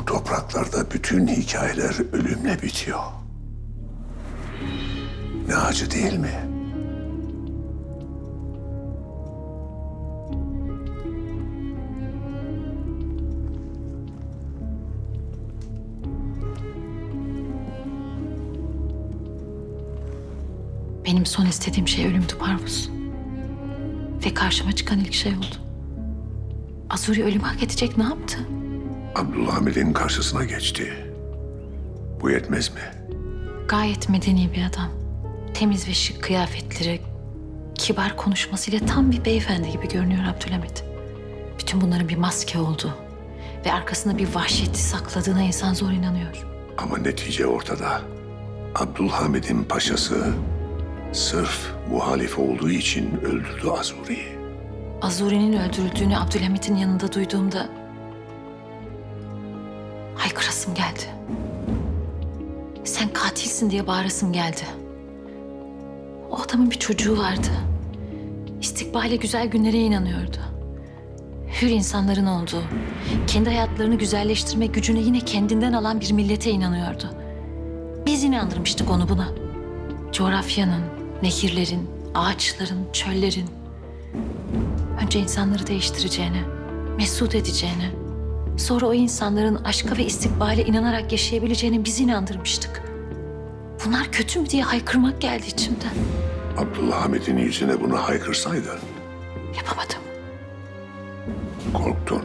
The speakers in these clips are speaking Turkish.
topraklarda bütün hikayeler ölümle bitiyor. Ne acı değil mi? Benim son istediğim şey ölümdü Parvus. Ve karşıma çıkan ilk şey oldu. Azuri ölüm hak edecek ne yaptı? Abdülhamid'in karşısına geçti. Bu yetmez mi? Gayet medeni bir adam. Temiz ve şık kıyafetleri, kibar konuşmasıyla tam bir beyefendi gibi görünüyor Abdülhamit. Bütün bunların bir maske olduğu ve arkasında bir vahşeti sakladığına insan zor inanıyor. Ama netice ortada. Abdülhamid'in paşası sırf muhalif olduğu için öldürdü Azuri'yi. Azuri'nin öldürüldüğünü Abdülhamit'in yanında duyduğumda haykırasım geldi. Sen katilsin diye bağırasım geldi. O adamın bir çocuğu vardı. İstikbale güzel günlere inanıyordu. Hür insanların olduğu, kendi hayatlarını güzelleştirme gücünü yine kendinden alan bir millete inanıyordu. Biz inandırmıştık onu buna. Coğrafyanın, nehirlerin, ağaçların, çöllerin, Önce insanları değiştireceğine, mesut edeceğine, sonra o insanların aşka ve istikbale inanarak yaşayabileceğine biz inandırmıştık. Bunlar kötü mü diye haykırmak geldi içimden. Abdülhamid'in yüzüne bunu haykırsaydın Yapamadım. korktun.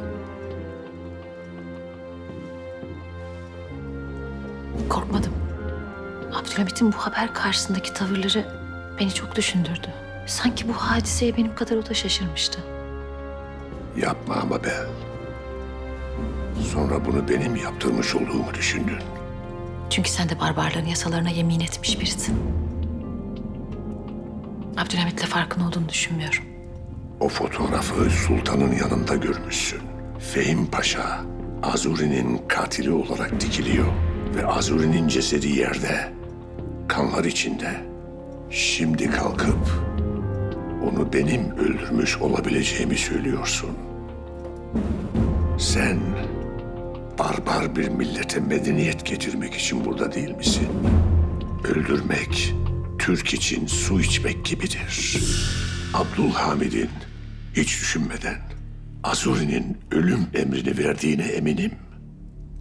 Korkmadım. Abdülhamit'in bu haber karşısındaki tavırları beni çok düşündürdü. Sanki bu hadiseye benim kadar o da şaşırmıştı. Yapma ama be. Sonra bunu benim yaptırmış olduğumu düşündün. Çünkü sen de barbarlığın yasalarına yemin etmiş birisin. Abdülhamit'le farkın olduğunu düşünmüyorum. O fotoğrafı sultanın yanında görmüşsün. Fehim Paşa, Azuri'nin katili olarak dikiliyor. Ve Azuri'nin cesedi yerde, kanlar içinde. Şimdi kalkıp onu benim öldürmüş olabileceğimi söylüyorsun. Sen barbar bir millete medeniyet getirmek için burada değil misin? Öldürmek, Türk için su içmek gibidir. Abdülhamid'in hiç düşünmeden Azuri'nin ölüm emrini verdiğine eminim.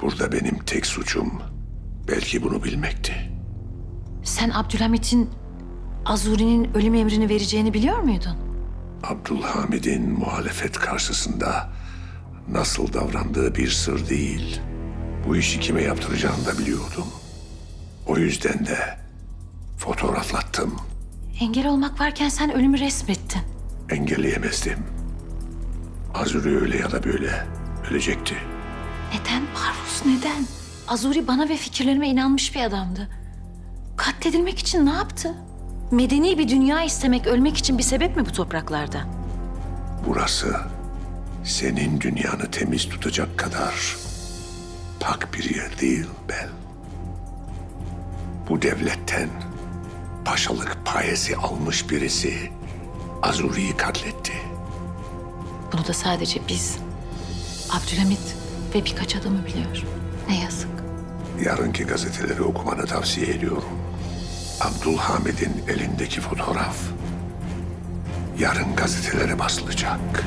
Burada benim tek suçum belki bunu bilmekti. Sen Abdülhamit'in Azuri'nin ölüm emrini vereceğini biliyor muydun? Abdülhamid'in muhalefet karşısında nasıl davrandığı bir sır değil. Bu işi kime yaptıracağını da biliyordum. O yüzden de fotoğraflattım. Engel olmak varken sen ölümü resmettin. Engelleyemezdim. Azuri öyle ya da böyle ölecekti. Neden Parvus neden? Azuri bana ve fikirlerime inanmış bir adamdı. Katledilmek için ne yaptı? Medeni bir dünya istemek, ölmek için bir sebep mi bu topraklarda? Burası senin dünyanı temiz tutacak kadar pak bir yer değil Bel. Bu devletten paşalık payesi almış birisi Azuri'yi katletti. Bunu da sadece biz, Abdülhamit ve birkaç adamı biliyor. Ne yazık. Yarınki gazeteleri okumanı tavsiye ediyorum. Abdülhamid'in elindeki fotoğraf yarın gazetelere basılacak.